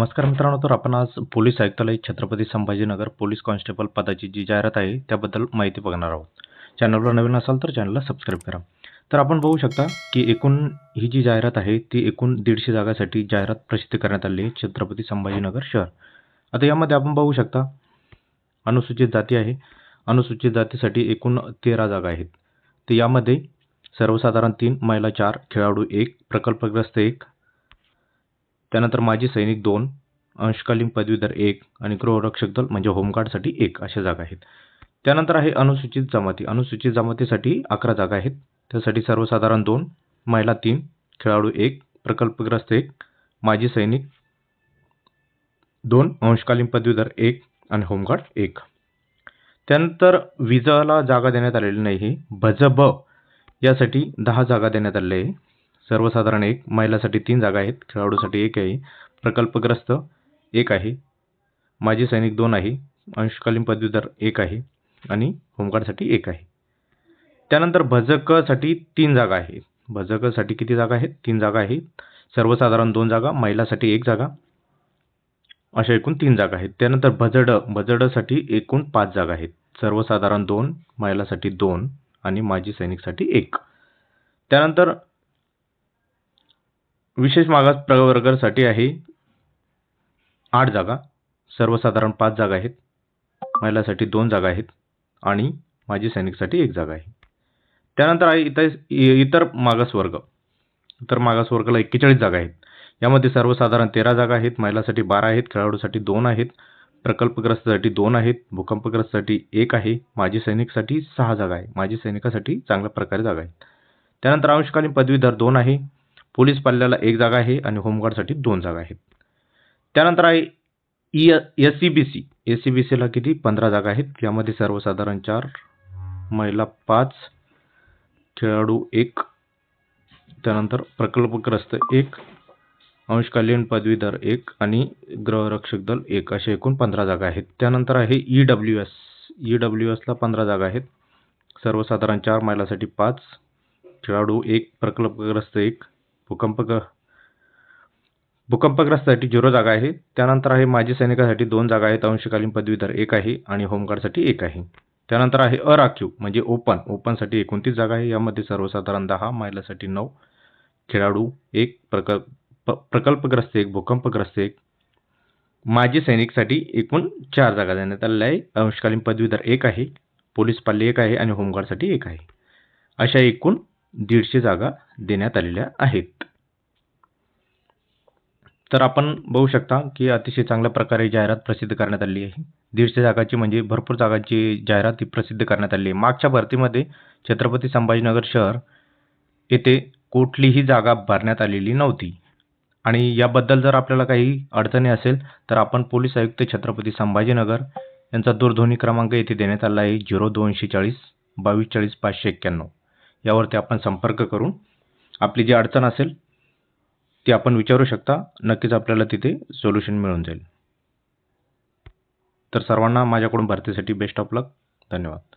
नमस्कार मित्रांनो तर आपण आज पोलीस आयुक्तालय छत्रपती संभाजीनगर पोलीस कॉन्स्टेबल पदाची जी जाहिरात आहे त्याबद्दल माहिती बघणार आहोत. चॅनलवर नवीन असाल तर चॅनलला सबस्क्राईब करा. तर आपण बघू शकता की एकूण ही जी जाहिरात आहे ती एकूण दीडशे जागासाठी जाहिरात प्रसिद्ध करण्यात आली आहे छत्रपती संभाजीनगर शहर. आता यामध्ये आपण बघू शकता अनुसूचित जाती आहे. अनुसूचित जातीसाठी एकूण तेरा जागा आहेत. तर यामध्ये सर्वसाधारण तीन महिला चार खेळाडू एक प्रकल्पग्रस्त एक त्यानंतर माजी सैनिक दोन अंशकालीन पदवीधर एक आणि गृहरक्षक दल म्हणजे होमगार्डसाठी एक अशा जागा आहेत. त्यानंतर आहे अनुसूचित जमाती. अनुसूचित जमातीसाठी अकरा जागा आहेत. त्यासाठी सर्वसाधारण दोन महिला तीन खेळाडू एक प्रकल्पग्रस्त एक माजी सैनिक दोन अंशकालीन पदवीधर एक आणि होमगार्ड एक. त्यानंतर विजाला जागा देण्यात आलेली नाही. भजब यासाठी दहा जागा देण्यात आलेल्या आहे सर्वसाधारण एक महिलासाठी तीन जागा आहेत खेळाडूसाठी एक आहे प्रकल्पग्रस्त एक आहे माजी सैनिक दोन आहे अंशकालीन पदवीधर एक आहे आणि होमगार्डसाठी एक आहे. त्यानंतर भजकसाठी तीन जागा आहेत. भजकसाठी किती जागा आहेत? तीन जागा आहेत. सर्वसाधारण दोन जागा महिलासाठी एक जागा अशा एकूण तीन जागा आहेत. त्यानंतर भजड भजडसाठी एकूण पाच जागा आहेत. सर्वसाधारण दोन महिलासाठी दोन आणि माजी सैनिकसाठी एक. त्यानंतर विशेष मागास प्रवर्गासाठी आहे. आठ जागा. सर्वसाधारण पाच जागा आहेत. महिलासाठी दोन जागा आहेत. आणि माजी सैनिकसाठी एक जागा आहे. त्यानंतर आहे इतर इतर मागासवर्ग इतर मागासवर्गाला एक्केचाळीस जागा आहेत. यामध्ये सर्वसाधारण तेरा जागा आहेत. महिलासाठी बारा आहेत. खेळाडूसाठी दोन आहेत. प्रकल्पग्रस्तसाठी दोन आहेत. भूकंपग्रस्तसाठी एक आहे. माजी सैनिकसाठी सहा जागा आहे माजी सैनिकासाठी चांगल्या प्रकारे जागा आहेत. त्यानंतर अंशकालीन पदवीधर दोन आहे. पोलीस पाल्याला एक जागा आहे आणि होमगार्डसाठी दोन जागा आहेत. त्यानंतर आहे E S C B C. S C B सीला किती? पंधरा जागा आहेत. यामध्ये सर्वसाधारण चार महिला पाच खेळाडू एक त्यानंतर प्रकल्पग्रस्त एक अंशकालीन पदवीधर एक आणि गृहरक्षक दल एक असे एकूण पंधरा जागा आहेत. त्यानंतर आहे E W S. E W एसला पंधरा जागा आहेत. सर्वसाधारण चार महिलासाठी पाच खेळाडू एक प्रकल्पग्रस्त एक भूकंप भूकंपग्रस्तसाठी झिरो जागा आहे. त्यानंतर आहे माजी सैनिकासाठी दोन जागा आहेत. अंशकालीन पदवीधर एक आहे आणि होमगार्डसाठी एक आहे. त्यानंतर आहे अराखीव म्हणजे ओपन. ओपनसाठी एकोणतीस जागा आहे. यामध्ये सर्वसाधारण दहा महिलासाठी नऊ खेळाडू एक प्रकल्प प्रकल्पग्रस्त एक भूकंपग्रस्त एक. माजी सैनिकसाठी एकूण चार जागा देण्यात आलेल्या आहे. अंशकालीन पदवीधर एक आहे. पोलीस पाल्य एक आहे आणि होमगार्डसाठी एक आहे. अशा एकूण दीडशे जागा देण्यात आलेल्या आहेत. तर आपण बघू शकता की अतिशय चांगल्या प्रकारे जाहिरात प्रसिद्ध करण्यात आली आहे. दीडशे जागाची म्हणजे भरपूर जागांची जाहिरात ही प्रसिद्ध करण्यात आली आहे. मागच्या भरतीमध्ये छत्रपती संभाजीनगर शहर येथे कुठलीही जागा भरण्यात आलेली नव्हती. आणि याबद्दल जर आपल्याला काही अडचणी असेल तर आपण पोलीस आयुक्त छत्रपती संभाजीनगर यांचा दूरध्वनी क्रमांक येथे देण्यात आला आहे. झिरो दोनशे चाळीस बावीस चाळीस पाचशे एक्क्याण्णव. यावरती आपण संपर्क करून आपली जी अडचण असेल ती आपण विचारू शकता. नक्कीच आपल्याला तिथे सोल्युशन मिळून जाईल. तर सर्वांना माझ्याकडून भरतीसाठी बेस्ट ऑफ लक धन्यवाद.